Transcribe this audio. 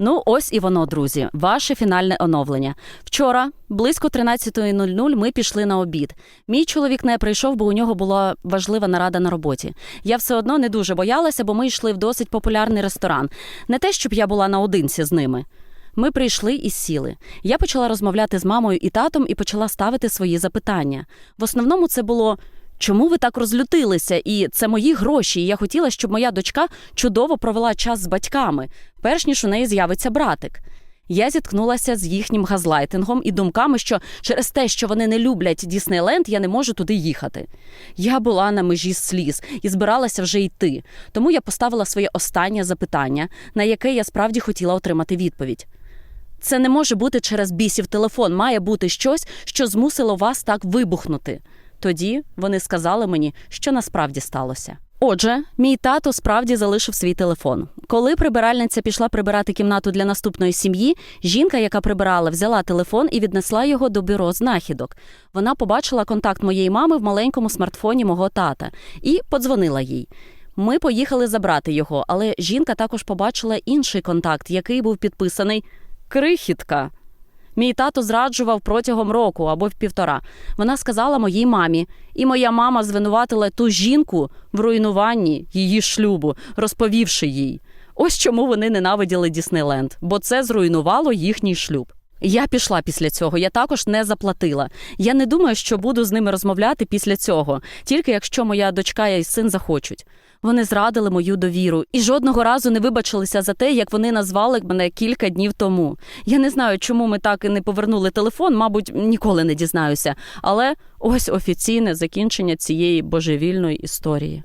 Ну, ось і воно, друзі, ваше фінальне оновлення. Вчора, близько 13.00, ми пішли на обід. Мій чоловік не прийшов, бо у нього була важлива нарада на роботі. Я все одно не дуже боялася, бо ми йшли в досить популярний ресторан. Не те, щоб я була наодинці з ними. Ми прийшли і сіли. Я почала розмовляти з мамою і татом і почала ставити свої запитання. В основному це було. Чому ви так розлютилися? І це мої гроші. І я хотіла, щоб моя дочка чудово провела час з батьками, перш ніж у неї з'явиться братик. Я зіткнулася з їхнім газлайтингом і думками, що через те, що вони не люблять Діснейленд, я не можу туди їхати. Я була на межі сліз і збиралася вже йти. Тому я поставила своє останнє запитання, на яке я справді хотіла отримати відповідь. Це не може бути через бісів телефон, має бути щось, що змусило вас так вибухнути. Тоді вони сказали мені, що насправді сталося. Отже, мій тато справді залишив свій телефон. Коли прибиральниця пішла прибирати кімнату для наступної сім'ї, жінка, яка прибирала, взяла телефон і віднесла його до бюро знахідок. Вона побачила контакт моєї мами в маленькому смартфоні мого тата і подзвонила їй. Ми поїхали забрати його, але жінка також побачила інший контакт, який був підписаний Крихітка. Мій тато зраджував протягом року або в півтора. Вона сказала моїй мамі, і моя мама звинуватила ту жінку в руйнуванні її шлюбу, розповівши їй. Ось чому вони ненавиділи Діснейленд, бо це зруйнувало їхній шлюб. Я пішла після цього, я також не заплатила. Я не думаю, що буду з ними розмовляти після цього, тільки якщо моя дочка і син захочуть. Вони зрадили мою довіру і жодного разу не вибачилися за те, як вони назвали мене кілька днів тому. Я не знаю, чому ми так і не повернули телефон, мабуть, ніколи не дізнаюся. Але ось офіційне закінчення цієї божевільної історії.